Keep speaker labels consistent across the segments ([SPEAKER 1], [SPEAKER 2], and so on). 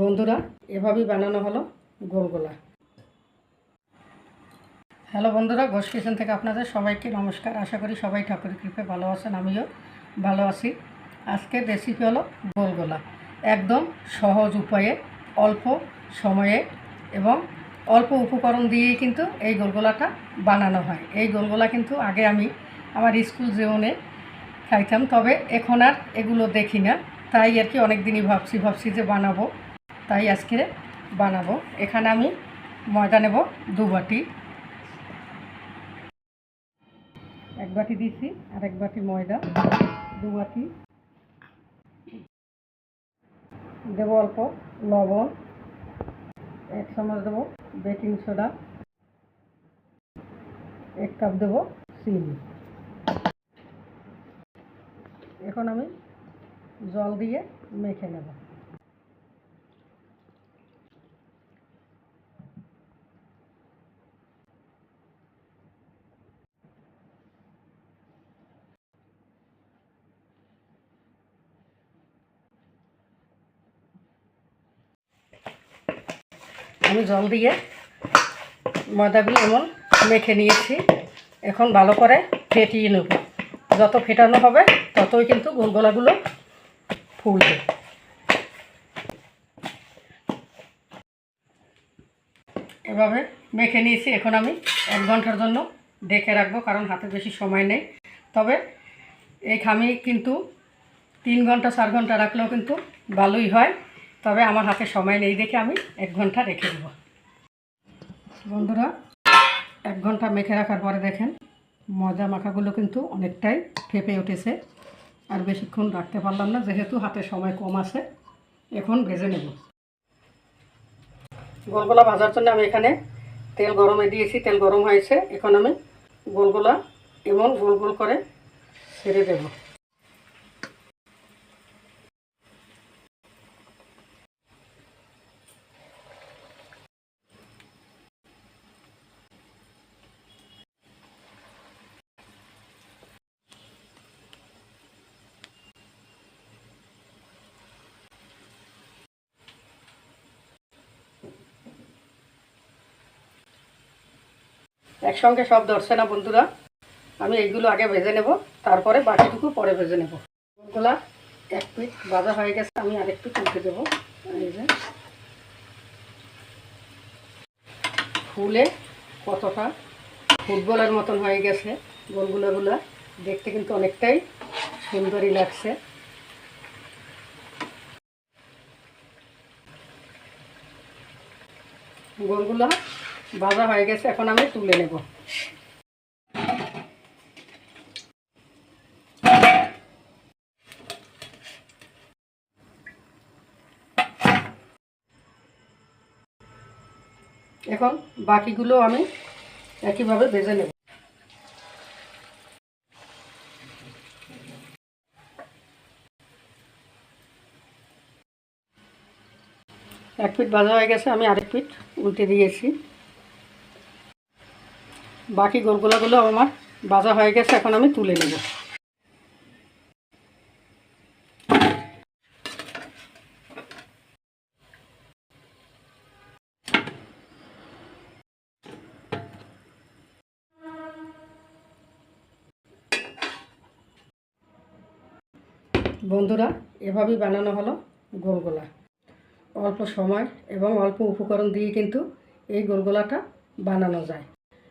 [SPEAKER 1] বন্ধুরা, এভাবেই বানানো হলো গোলগোলা। হ্যালো বন্ধুরা, ঘোষ কিচেন থেকে আপনাদের সবাইকে নমস্কার। আশা করি সবাই ঠাকুরের কৃপে ভালো আছেন, আমিও ভালো আছি। আজকের রেসিপি হলো গোলগোলা। একদম সহজ উপায়ে, অল্প সময়ে এবং অল্প উপকরণ দিয়েই কিন্তু এই গোলগোলাটা বানানো হয়। এই গোলগোলা কিন্তু আগে আমি আমার স্কুল জীবনে খাইতাম, তবে এখন আর এগুলো দেখি না। তাই আর কি অনেক দিনই ভাবছি ভাবছি যে বানাবো। তাই আজকে বানাবো। এখানে আমি ময়দা নেব, দু বাটি। এক বাটি দিছি আর এক বাটি ময়দা, দু বাটি। দেবো অল্প লবণ, এক চামচ দেবো বেকিং সোডা, এক কাপ দেবো চিনি। এখন আমি জল দিয়ে মেখে নেব। আমি জল দিয়ে ময়দাগুলো এমন মেখে নিয়েছি। এখন ভালো করে ফেটিয়ে নেব। যত ফেটানো হবে, ততই কিন্তু গোলগোলাগুলো ফুলবে। এভাবে মেখে নিয়েছি। এখন আমি এক ঘণ্টার জন্য ডেকে রাখব, কারণ হাতে বেশি সময় নেই। তবে এই খামি কিন্তু তিন ঘণ্টা, চার ঘণ্টা রাখলেও কিন্তু ভালোই হয়। তবে আমার হাতে সময় নেই দেখে আমি এক ঘণ্টা রেখে দেব। বন্ধুরা, এক ঘণ্টা মেখে রাখার পরে দেখেন, মজা মাখাগুলো কিন্তু অনেকটাই ফেপে উঠেছে। আর বেশিক্ষণ রাখতে পারলাম না, যেহেতু হাতে সময় কম আছে, এখন ভেজে নেব। গোলগোলা ভাজার জন্য আমি এখানে তেল গরমে দিয়েছি, তেল গরম হয়েছে। এখন আমি গোলগোলা এমন গোল গোল করে ছেড়ে দেব। একসঙ্গে সব ধরছে না বন্ধুরা। আমি এইগুলো আগে ভেজে নেব, তারপরে বাকিটুকু পরে ভেজে নেব। ওগুলা এক পিট ভাজা হয়ে গেছে, আমি আরেকটু তুলতে দেবো। ফুলে কতটা ফুটবলের মতন হয়ে গেছে গোলগুলোগুলো। দেখতে কিন্তু অনেকটাই সুন্দরই লাগছে। গোলগুলো ভাজা হয়ে গেছে, এখন আমি তুলে নেব। এখন বাকিগুলো আমি একইভাবে ভেজে নেব। এক পিঠ ভাজা হয়ে গেছে, আমি আরেক পিঠ উল্টে দিয়েছি। বাকি গোলগোলাগুলো আমার ভাজা হয়ে গেছে, এখন আমি তুলে নেব। বন্ধুরা, এভাবেই বানানো হলো গোলগোলা। অল্প সময় এবং অল্প উপকরণ দিয়ে কিন্তু এই গোলগোলাটা বানানো যায়।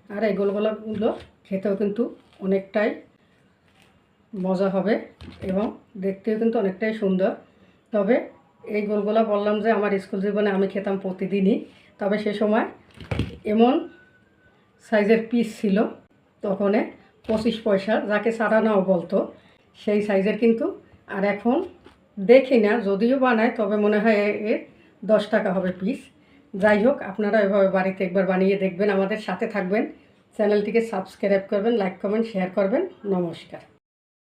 [SPEAKER 1] আর এই গোলগোলাগুলো খেতেও কিন্তু অনেকটাই মজা হবে এবং দেখতেও কিন্তু অনেকটাই সুন্দর। তবে এই গোলগোলা বললাম যে আমার স্কুল জীবনে আমি খেতাম প্রতিদিনই, তবে সে সময় এমন সাইজের পিস ছিল তখনে পঁচিশ পয়সা, যাকে সারানাও বলতো, সেই সাইজের কিন্তু আর এখন দেখি না, যদিও বানায়, তবে মনে হয় এ- দশ টাকা হবে পিস। যাই হোক, আপনারা এভাবে বাড়িতে একবার বানিয়ে দেখবেন, আমাদের সাথে থাকবেন। চ্যানেলটিকে সাবস্ক্রাইব করবেন লাইক কমেন্ট শেয়ার করবেন। নমস্কার।